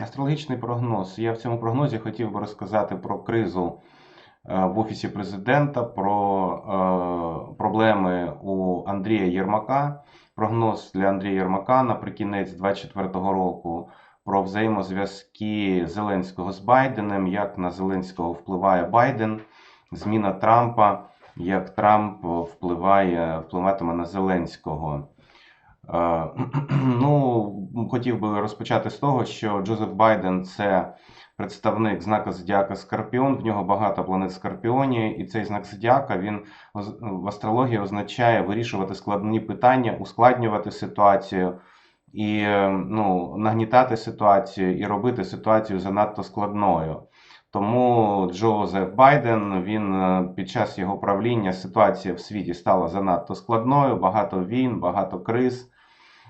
Астрологічний прогноз. Я в цьому прогнозі хотів би розказати про кризу е, в Офісі президента, про е, проблеми у Андрія Єрмака, прогноз для Андрія Єрмака наприкінець 2024 року, про взаємозв'язки Зеленського з Байденом, як на Зеленського впливає Байден, зміна Трампа, як Трамп впливає, впливатиме на Зеленського. Е, Ну, хотів би розпочати з того, що Джозеф Байден це представник знака Зодіака Скорпіон. В нього багато планет Скорпіоні, і цей знак Зодіака він в астрології означає вирішувати складні питання, ускладнювати ситуацію і ну, нагнітати ситуацію і робити ситуацію занадто складною. Тому Джозеф Байден він е, під час його правління ситуація в світі стала занадто складною, багато війн, багато криз.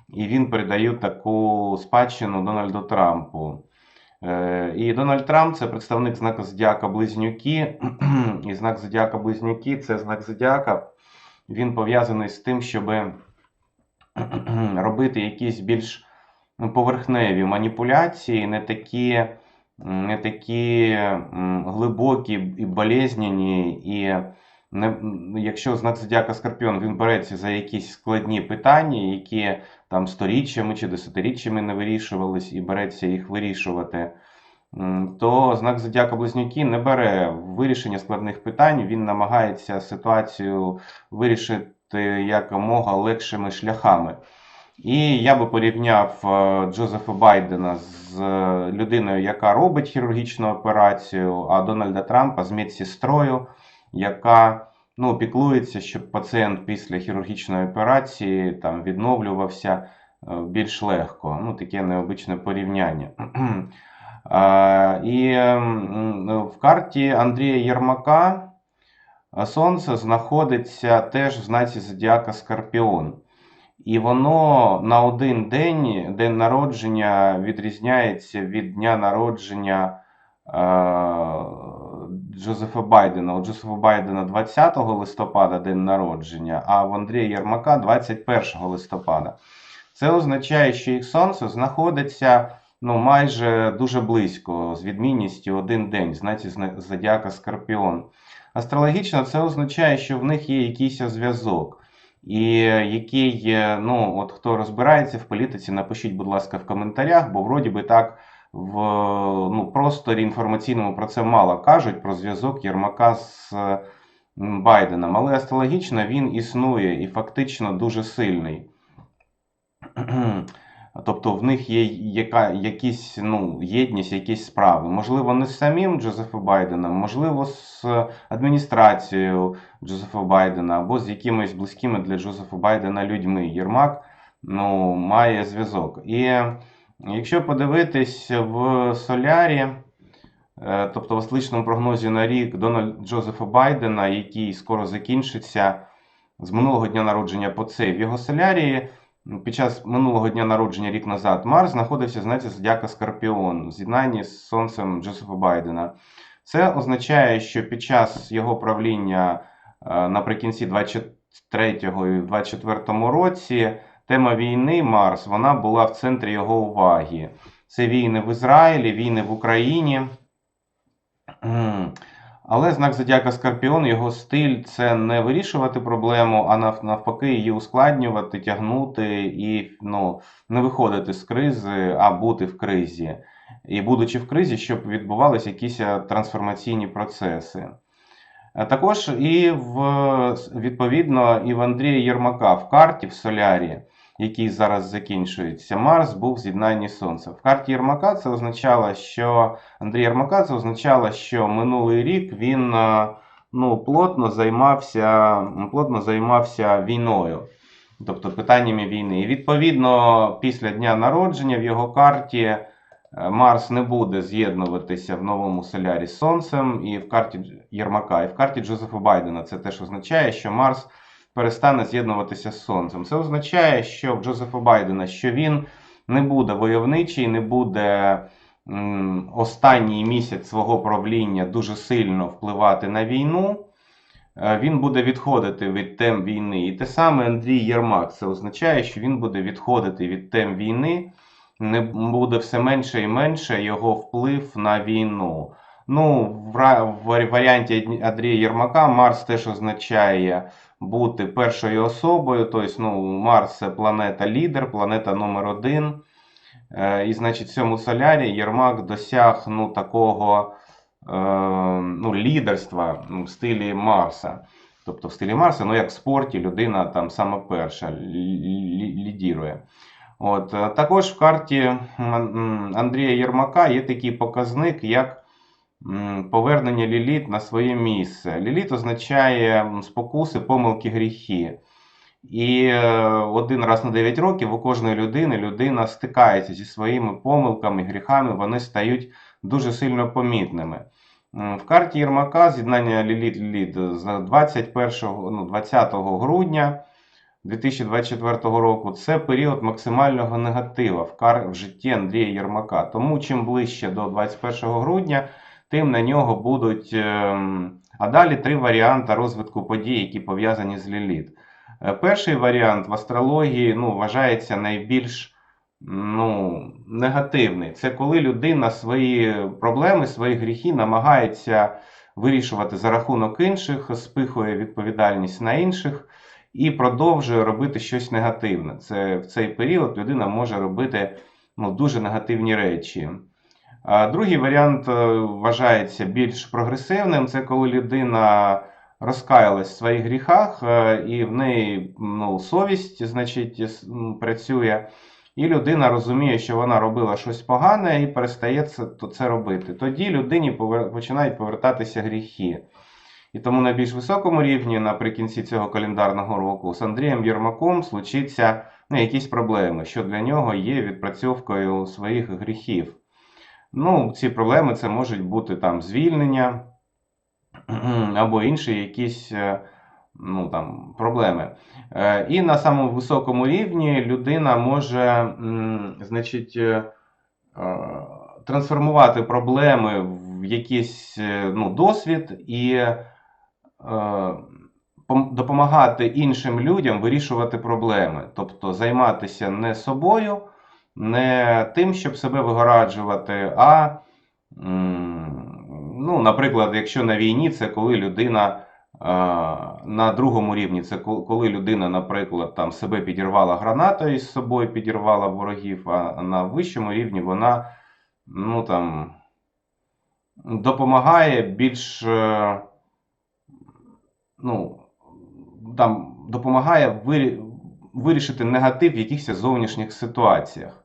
І він передає таку спадщину Дональду Трампу. Е, І Дональд Трамп це представник знака Зодіака Близнюки. І знак Зодіака Близнюки це знак Зодіака. Він пов'язаний з тим, щоб робити якісь більш ну, поверхневі маніпуляції, не такі, не такі глибокі і болезнені. І не, якщо знак Зодіака Скорпіон він береться за якісь складні питання, які там сторіччями чи десятиріччями не вирішувались, і береться їх вирішувати, то знак Зодіака Близнюки не бере вирішення складних питань, він намагається ситуацію вирішити якомога легшими шляхами. І я би порівняв е, Джозефа Байдена з е, людиною, яка робить хірургічну операцію, а Дональда Трампа з медсестрою, яка ну, піклується, щоб пацієнт після хірургічної операції там, відновлювався е, більш легко. Ну, таке необичне порівняння. І в карті Андрія Єрмака е, Сонце знаходиться теж в знаці Зодіака Скорпіон. І воно на один день, день народження, відрізняється від дня народження е, Джозефа Байдена. У Джозефа Байдена 20 листопада день народження, а в Андрія Єрмака 21 листопада. Це означає, що їх сонце знаходиться ну, майже дуже близько, з відмінністю один день, знаєте, зна- зодіака Скорпіон. Астрологічно це означає, що в них є якийсь зв'язок. І який, ну, от хто розбирається в політиці, напишіть, будь ласка, в коментарях, бо вроді би так в ну, просторі інформаційному про це мало кажуть про зв'язок Єрмака з Байденом. Але астрологічно він існує і фактично дуже сильний. Тобто в них є яка, якісь ну, єдність, якісь справи. Можливо, не з самим Джозефом Байденом, можливо, з адміністрацією Джозефа Байдена або з якимись близькими для Джозефа Байдена людьми. Єрмак ну, має зв'язок. І якщо подивитись в Солярі, е, тобто в асличному прогнозі на рік Дональд Джозефа Байдена, який скоро закінчиться з минулого дня народження по цей в його солярії. Під час минулого дня народження рік назад Марс знаходився, знаєте, зодіака Скорпіон в з'єднанні з Сонцем Джозефа Байдена. Це означає, що під час його правління е, наприкінці 23 го і 24 році тема війни Марс вона була в центрі його уваги. Це війни в Ізраїлі, війни в Україні. Але знак Зодіака Скорпіон, його стиль це не вирішувати проблему, а навпаки, її ускладнювати, тягнути і ну, не виходити з кризи, а бути в кризі. І будучи в кризі, щоб відбувалися якісь е, трансформаційні процеси. Е, Також і в відповідно і в Андрія Єрмака в карті в Солярі, який зараз закінчується, Марс був в з'єднанні Сонця. В карті Єрмака це означало, що Андрій Єрмака це означало, що минулий рік він е, ну, плотно займався, плотно займався війною, тобто питаннями війни. І відповідно, після дня народження в його карті е, Марс не буде з'єднуватися в новому солярі з Сонцем і в карті Єрмака, і в карті Джозефа Байдена. Це теж означає, що Марс перестане з'єднуватися з Сонцем. Це означає, що в Джозефа Байдена, що він не буде войовничий, не буде останній місяць свого правління дуже сильно впливати на війну. Е, Він буде відходити від тем війни. І те саме Андрій Єрмак. Це означає, що він буде відходити від тем війни, не буде все менше і менше його вплив на війну. Ну, в, варіанті Андрія Єрмака Марс теж означає бути першою особою. Тобто, ну, Марс це планета лідер, планета номер один. Е, І, значить, в цьому солярі Єрмак досяг ну, такого е, ну, лідерства ну, в стилі Марса. Тобто в стилі Марса, ну як в спорті, людина там саме перша лі- лі- лідірує. От, е, також в карті Андрія Єрмака є такий показник, як повернення Ліліт на своє місце. Ліліт означає спокуси, помилки, гріхи. І е, один раз на 9 років у кожної людини людина стикається зі своїми помилками, гріхами, вони стають дуже сильно помітними. В карті Єрмака з'єднання Ліліт-Ліліт з 21, ну, 20 грудня 2024 року це період максимального негатива в, кар... в житті Андрія Єрмака. Тому чим ближче до 21 грудня, тим на нього будуть. ем, А далі три варіанти розвитку подій, які пов'язані з Ліліт. Е, Перший варіант в астрології ну, вважається найбільш ну, негативний. Це коли людина свої проблеми, свої гріхи намагається вирішувати за рахунок інших, спихує відповідальність на інших і продовжує робити щось негативне. Це в цей період людина може робити ну, дуже негативні речі. Другий варіант е, вважається більш прогресивним. Це коли людина розкаялась в своїх гріхах, е, і в неї ну, совість, значить, працює, і людина розуміє, що вона робила щось погане і перестає це, то це робити. Тоді людині починають повертатися гріхи. І тому на більш високому рівні, наприкінці цього календарного року, з Андрієм Єрмаком случиться ну, якісь проблеми, що для нього є відпрацьовкою своїх гріхів. Ну, ці проблеми це можуть бути там звільнення або інші якісь е, ну, там, проблеми. Е, І на самому високому рівні людина може значить, е, трансформувати проблеми в якийсь ну, досвід і допомагати іншим людям вирішувати проблеми. Тобто займатися не собою, не тим, щоб себе вигораджувати, а, ну, наприклад, якщо на війні, це коли людина. На другому рівні це коли людина, наприклад, там себе підірвала гранатою з собою, підірвала ворогів, а на вищому рівні вона ну, там, допомагає більш е, ну, там, допомагає вирі- вирішити негатив в якихось зовнішніх ситуаціях.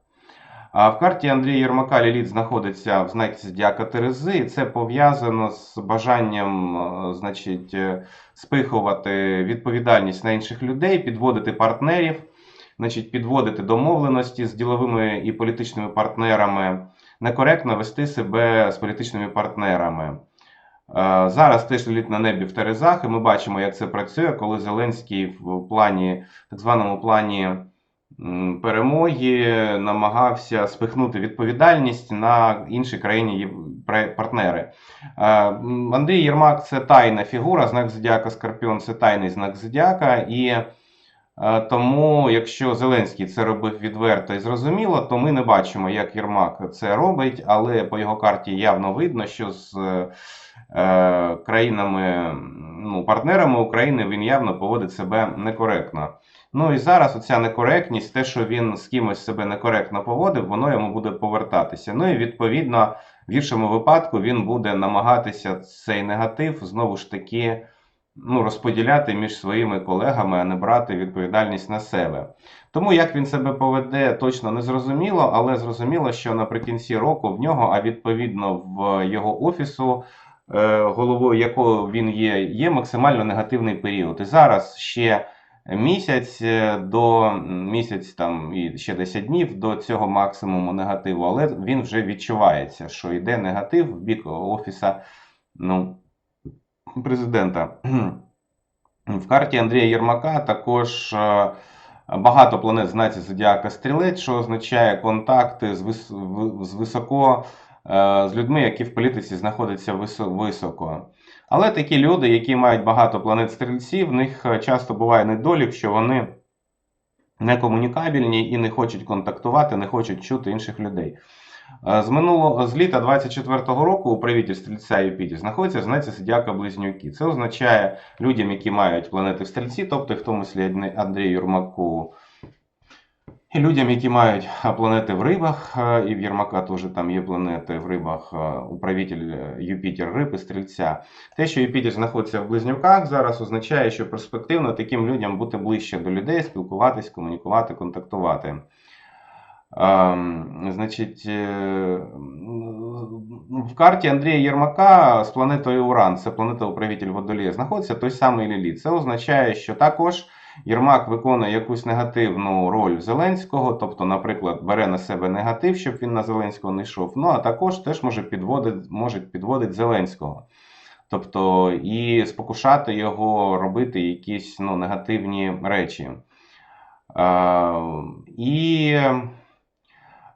В карті Андрія Єрмака Ліліт знаходиться в знаці Зодіака Терези, і це пов'язано з бажанням е, значить, е, спихувати відповідальність на інших людей, підводити партнерів, значить, підводити домовленості з діловими і політичними партнерами, некоректно вести себе з політичними партнерами. Е, Зараз теж літ на небі в Терезах, і ми бачимо, як це працює, коли Зеленський в плані, так званому плані перемоги намагався спихнути відповідальність на інші країні партнери. Е, Андрій Єрмак це тайна фігура, знак Зодіака Скорпіон це тайний знак Зодіака. І е, тому, якщо Зеленський це робив відверто і зрозуміло, то ми не бачимо, як Єрмак це робить, але по його карті явно видно, що з е, країнами, ну, партнерами України він явно поводить себе некоректно. Ну і зараз оця некоректність, те, що він з кимось себе некоректно поводив, воно йому буде повертатися. Ну і відповідно, в гіршому випадку він буде намагатися цей негатив знову ж таки ну, розподіляти між своїми колегами, а не брати відповідальність на себе. Тому як він себе поведе, точно не зрозуміло, але зрозуміло, що наприкінці року в нього, а відповідно в його офісу, е, головою якого він є, є максимально негативний період. І зараз ще місяць е, до місяць там і ще 10 днів до цього максимуму негативу, але він вже відчувається, що йде негатив в бік офіса ну, президента. В карті Андрія Єрмака також е, багато планет знаці Зодіака Стрілець, що означає контакти з, вис... з високо е, з людьми, які в політиці знаходяться висо- високо. Але такі люди, які мають багато планет стрільців, в них е, часто буває недолік, що вони некомунікабельні і не хочуть контактувати, не хочуть чути інших людей. Е, З минулого з літа 24-го року управитель стрільця Юпітер знаходиться в знаці Зодіака Близнюки. Це означає людям, які мають планети в стрільці, тобто в тому числі Андрію Юрмаку, і людям, які мають планети в рибах, і в Єрмака теж там є планети в рибах, управитель е, Юпітер риб і стрільця. Те, що Юпітер знаходиться в близнюках, зараз означає, що перспективно таким людям бути ближче до людей, спілкуватись, комунікувати, контактувати. Ем, Значить, е, в карті Андрія Єрмака з планетою Уран, це планета управитель Водолія, знаходиться той самий Ліліт. Це означає, що також Єрмак виконує якусь негативну роль Зеленського, тобто, наприклад, бере на себе негатив, щоб він на Зеленського не йшов. Ну а також теж може підводити, може підводити Зеленського. Тобто і спокушати його робити якісь ну, негативні речі. Е, і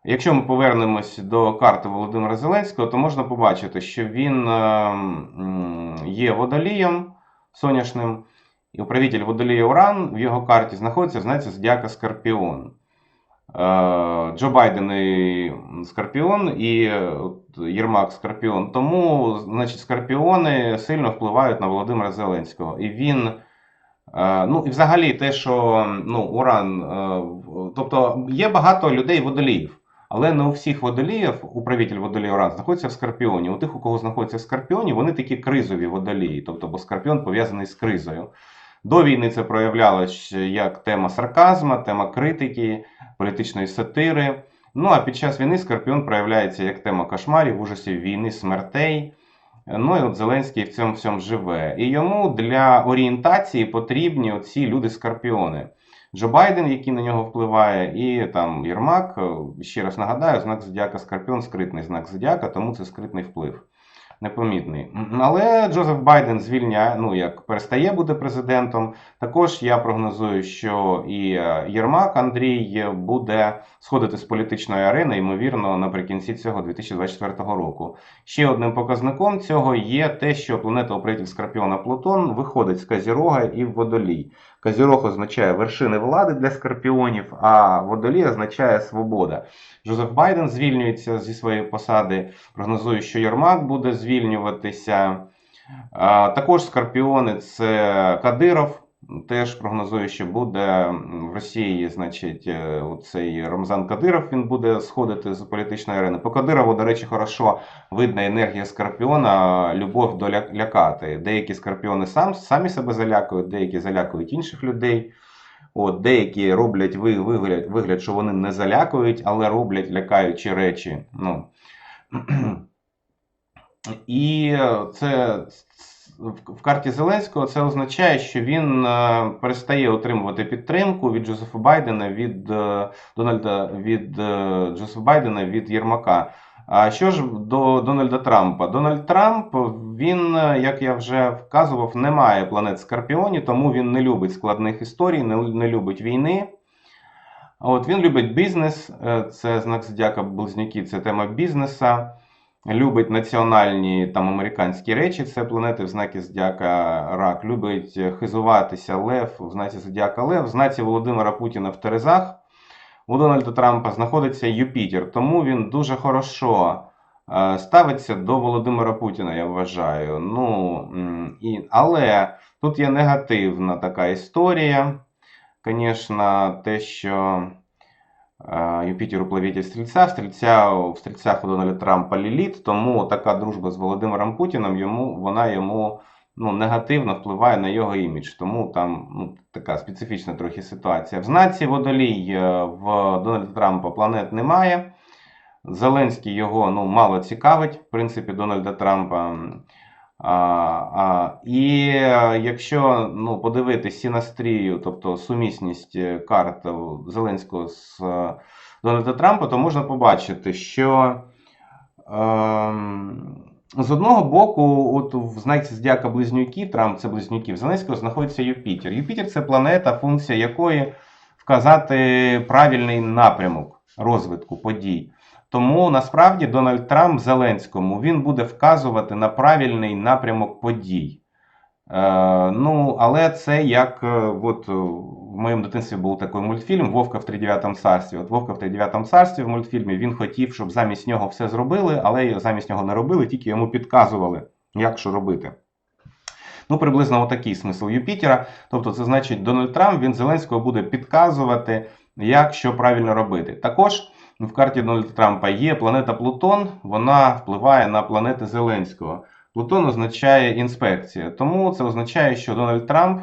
якщо ми повернемось до карти Володимира Зеленського, то можна побачити, що він е, є водолієм соняшним, і управитель водолія Уран в його карті знаходиться знаці Зодіака Скорпіон. Е, Джо Байден і Скорпіон, і е, Єрмак Скорпіон. Тому, значить, Скорпіони сильно впливають на Володимира Зеленського. І він. Е, Ну, і взагалі, те, що ну, Уран, тобто є багато людей водоліїв, але не у всіх водоліїв, управитель водолія Уран знаходиться в Скорпіоні. У тих, у кого знаходиться в Скорпіоні, вони такі кризові водолії, тобто, бо Скорпіон пов'язаний з кризою. До війни це проявлялось як тема сарказма, тема критики, політичної сатири. Ну а під час війни Скорпіон проявляється як тема кошмарів, ужасів війни, смертей. Ну і от Зеленський в цьому всьому живе. І йому для орієнтації потрібні оці люди-скорпіони. Джо Байден, який на нього впливає, і там Єрмак, ще раз нагадаю, знак Зодіака Скорпіон скритний знак Зодіака, тому це скритний вплив. Непомітний. Але Джозеф Байден звільняє, ну як перестає бути президентом. Також я прогнозую, що і е, Єрмак Андрій буде сходити з політичної арени, ймовірно, наприкінці цього 2024 року. Ще одним показником цього є те, що планета управитель Скорпіона Плутон виходить з Казірога і в Водолій. Казірог означає вершини влади для скорпіонів, а Водолій означає свобода. Джозеф Байден звільнюється зі своєї посади. Прогнозую, що Єрмак буде звільнюватися. Також скорпіони це Кадиров. Теж прогнозую, що буде в Росії, значить, е, цей Рамзан Кадиров він буде сходити з політичної арени. По Кадирову, до речі, хорошо видна енергія скорпіона, любов до ля- лякати. Деякі скорпіони сам, самі себе залякують, деякі залякують інших людей. От, деякі роблять вигляд, вигляд, що вони не залякують, але роблять лякаючі речі. Ну. І це в- карті Зеленського це означає, що він е, перестає отримувати підтримку від Джозефа Байдена, від е, Дональда від е, Джозефа Байдена, від Єрмака. А що ж до Дональда Трампа? Дональд Трамп, він, як я вже вказував, не має планет Скорпіоні, тому він не любить складних історій, не, любить війни. От він любить бізнес, це знак зодіака Близнюки, це тема бізнеса. Любить національні там американські речі, це планети в знакі Зодіака Рак. Любить хизуватися Лев в знаці Зодіака Лев, в знаці Володимира Путіна в Терезах. У Дональда Трампа знаходиться Юпітер, тому він дуже хорошо е, ставиться до Володимира Путіна, я вважаю. Ну, і, але тут є негативна така історія. Звісно, те, що е, Юпітер уплавитель стрільця, стрільця в стрільцях у Дональда Трампа ліліт, тому така дружба з Володимиром Путіним йому, вона йому ну, негативно впливає на його імідж. Тому там ну, така специфічна трохи ситуація. В знаці водолій е, в Дональда Трампа планет немає. Зеленський його ну, мало цікавить, в принципі, Дональда Трампа. А, а, і е, якщо ну, подивитись синастрію, тобто сумісність е, карт е, Зеленського з е, Дональда Трампа, то можна побачити, що ем, з одного боку, от в Зодіака Близнюки, Трамп це Близнюки, в Зеленського знаходиться Юпітер. Юпітер це планета, функція якої вказати правильний напрямок розвитку подій. Тому насправді Дональд Трамп Зеленському він буде вказувати на правильний напрямок подій. Е, ну, але це як е, от, е, в моєму дитинстві був такий мультфільм Вовка в тридев'ятому царстві. От Вовка в тридев'ятому царстві в мультфільмі він хотів, щоб замість нього все зробили, але замість нього не робили, тільки йому підказували, як що робити. Ну, приблизно отакий смисл Юпітера. Тобто, це значить, Дональд Трамп він Зеленського буде підказувати, як що правильно робити. Також в карті Дональда Трампа є планета Плутон, вона впливає на планети Зеленського. Плутон означає інспекція. Тому це означає, що Дональд Трамп,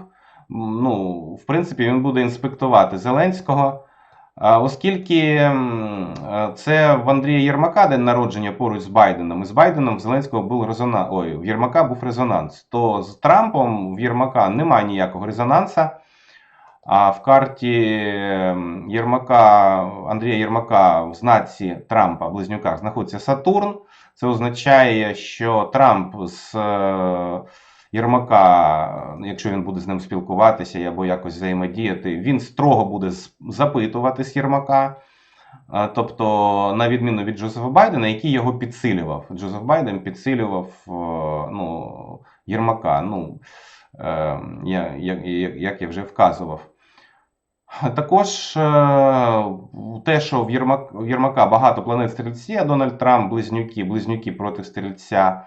ну, в принципі, він буде інспектувати Зеленського. Оскільки це в Андрія Єрмака день народження поруч з Байденом, і з Байденом в Зеленського був резонанс. Ой, в Єрмака був резонанс. То з Трампом в Єрмака немає ніякого резонанса. А в карті ем, Єрмака, Андрія Єрмака в знаці Трампа в близнюках знаходиться Сатурн. Це означає, що Трамп з е, Єрмака, якщо він буде з ним спілкуватися або якось взаємодіяти, він строго буде запитувати з Єрмака. Е, Тобто, на відміну від Джозефа Байдена, який його підсилював. Джозеф Байден підсилював е, ну, Єрмака, ну, е, я- як, як я вже вказував. Також е, те, що в, Єрмака багато планет стрільці, а Дональд Трамп близнюки, близнюки проти стрільця,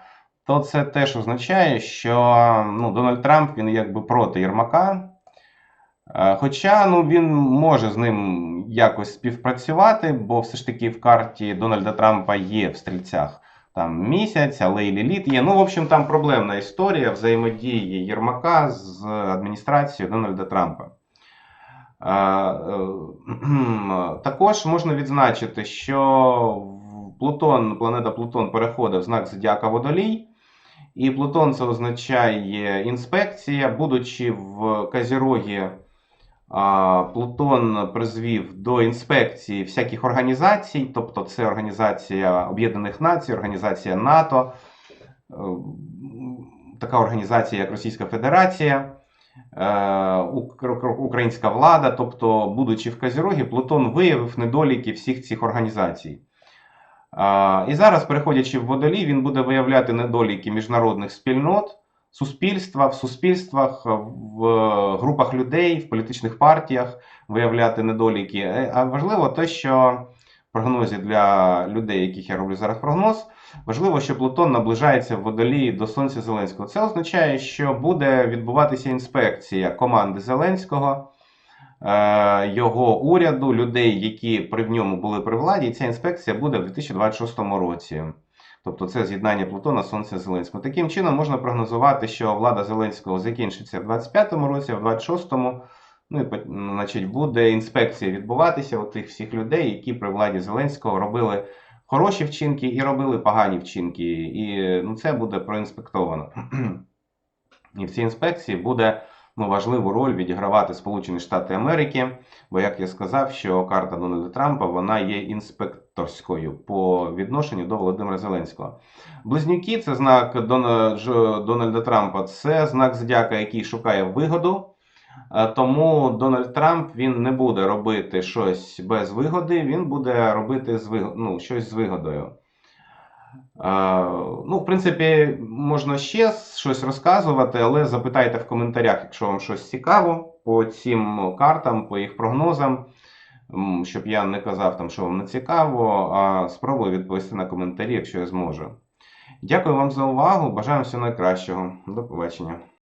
то це теж означає, що ну, Дональд Трамп він якби проти Єрмака. Е, Хоча ну, він може з ним якось співпрацювати, бо все ж таки в карті Дональда Трампа є в стрільцях там місяць, але і ліліт є. Ну, в общем, там проблемна історія взаємодії Єрмака з адміністрацією Дональда Трампа. Е, Також можна відзначити, що Плутон, планета Плутон переходить в знак Зодіака Водолій. І Плутон це означає інспекція. Будучи в Казірогі, Плутон призвів до інспекції всяких організацій, тобто це Організація Об'єднаних Націй, Організація НАТО, е, така організація, як Російська Федерація, українська влада. Тобто, будучи в Казірогі, Плутон виявив недоліки всіх цих організацій. І зараз, переходячи в водолій, він буде виявляти недоліки міжнародних спільнот, суспільства, в суспільствах, в е, групах людей, в політичних партіях виявляти недоліки. Е, А важливо те, що в прогнозі для людей, яких я роблю зараз прогноз, важливо, що Плутон наближається в водолії до Сонця Зеленського. Це означає, що буде відбуватися інспекція команди Зеленського е, його уряду, людей, які при ньому були при владі, і ця інспекція буде в 2026 році. Тобто це з'єднання Плутона Сонця Зеленського. Таким чином можна прогнозувати, що влада Зеленського закінчиться в 25-му році, а в 26-му ну, і, значить, буде інспекція відбуватися у тих всіх людей, які при владі Зеленського робили хороші вчинки і робили погані вчинки. І ну, це буде проінспектовано. І в цій інспекції буде ну, важливу роль відігравати Сполучені Штати Америки, бо, як я сказав, що карта Дональда Трампа вона є інспекторською по відношенню до Володимира Зеленського. Близнюки це знак Дональда Трампа, це знак зодіака, який шукає вигоду. Е, Тому Дональд Трамп він не буде робити щось без вигоди, він буде робити з виг... ну, щось з вигодою. Е, Ну, в принципі, можна ще щось розказувати, але запитайте в коментарях, якщо вам щось цікаво по цим картам, по їх прогнозам, щоб я не казав, там, що вам не цікаво, а спробую відповісти на коментарі, якщо я зможу. Дякую вам за увагу. Бажаю всього найкращого. До побачення.